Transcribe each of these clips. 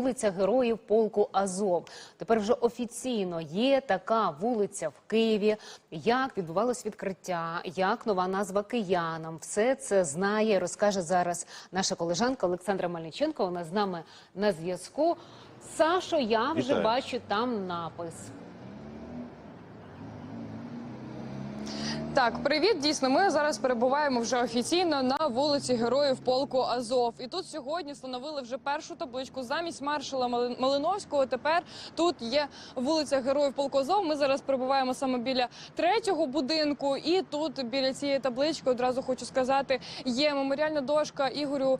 вулиця Героїв полку Азов. Тепер вже офіційно є така вулиця в Києві. Як відбувалось відкриття, як нова назва киянам, все це знає, розкаже зараз наша колежанка Олександра Мельниченко. Вона з нами на зв'язку. Сашо, я вже Вітаю. бачу там напис. Так, привіт. Дійсно, ми зараз перебуваємо вже офіційно на вулиці Героїв полку Азов. І тут сьогодні встановили вже першу табличку замість маршала Мали- Малиновського. Тепер тут є вулиця Героїв полку Азов. Ми зараз перебуваємо саме біля третього будинку. І тут біля цієї таблички одразу хочу сказати, є меморіальна дошка Ігорю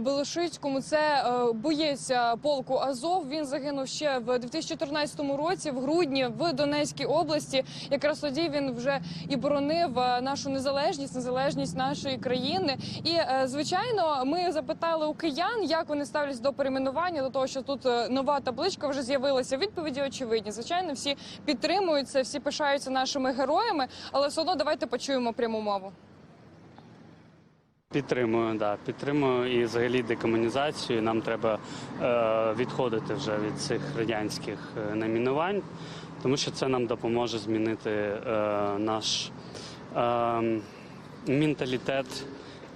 Белошицькому. Це е, боєць полку Азов. Він загинув ще в 2014 році, в грудні, в Донецькій області. Якраз тоді він вже і боронив е, нашу незалежність, незалежність нашої країни. І е, звичайно, ми запитали у киян, як вони ставляться до перейменування, до того, що тут е, нова табличка вже з'явилася. Відповіді очевидні. Звичайно, всі підтримують це, всі пишаються нашими героями, але все одно давайте почуємо пряму мову. Підтримую, да, підтримую і взагалі декомунізацію. Нам треба е, відходити вже від цих радянських найменувань, тому що це нам допоможе змінити е, наш е, менталітет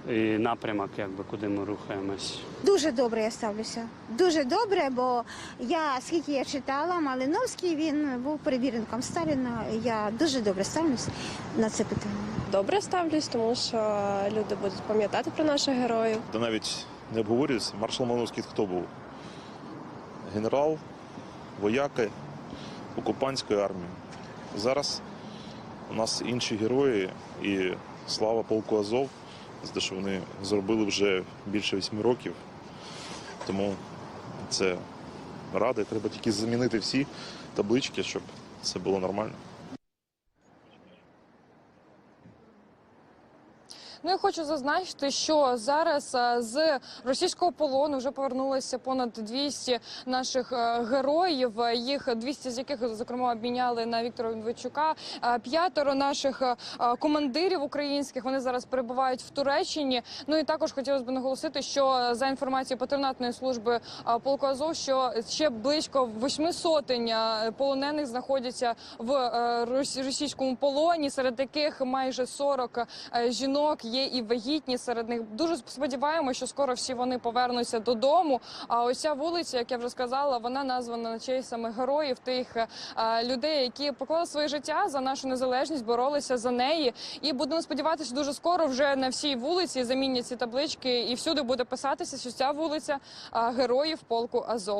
і напрямок, якби куди ми рухаємось. Дуже добре я ставлюся. Дуже добре, бо я скільки я читала, Малиновський він був перевіренком Сталіна. Я дуже добре ставлюся на це питання. добре ставлюсь, тому що люди будуть пам'ятати про наших героїв. Та навіть не обговорюється. Маршал Малиновський хто був? Генерал, вояки окупантської армії. Зараз у нас інші герої і слава полку Азов те, що вони зробили вже більше вісьми років. Тому це рада, Треба тільки замінити всі таблички, щоб це було нормально. Ну і хочу зазначити, що зараз е, з російського полону вже повернулося понад 200 наших е, героїв. Їх 200 з яких зокрема обміняли на Віктора Медведчука. Е, П'ятеро наших командирів українських вони зараз перебувають в Туреччині. Ну і також хотілося б наголосити, що за інформацією патронатної служби полку Азов, що ще близько восьми сотень полонених знаходяться в російському полоні, серед яких майже 40 е, жінок є і вагітні серед них. Дуже сподіваємося, що скоро всі вони повернуться додому. А ось ця вулиця, як я вже сказала, вона названа на честь саме героїв тих е, людей, які поклали своє життя за нашу незалежність, боролися за неї. І будемо сподіватися, дуже скоро вже на всій вулиці замінять ці таблички, і всюди буде писатися, що ця вулиця героїв полку Азов.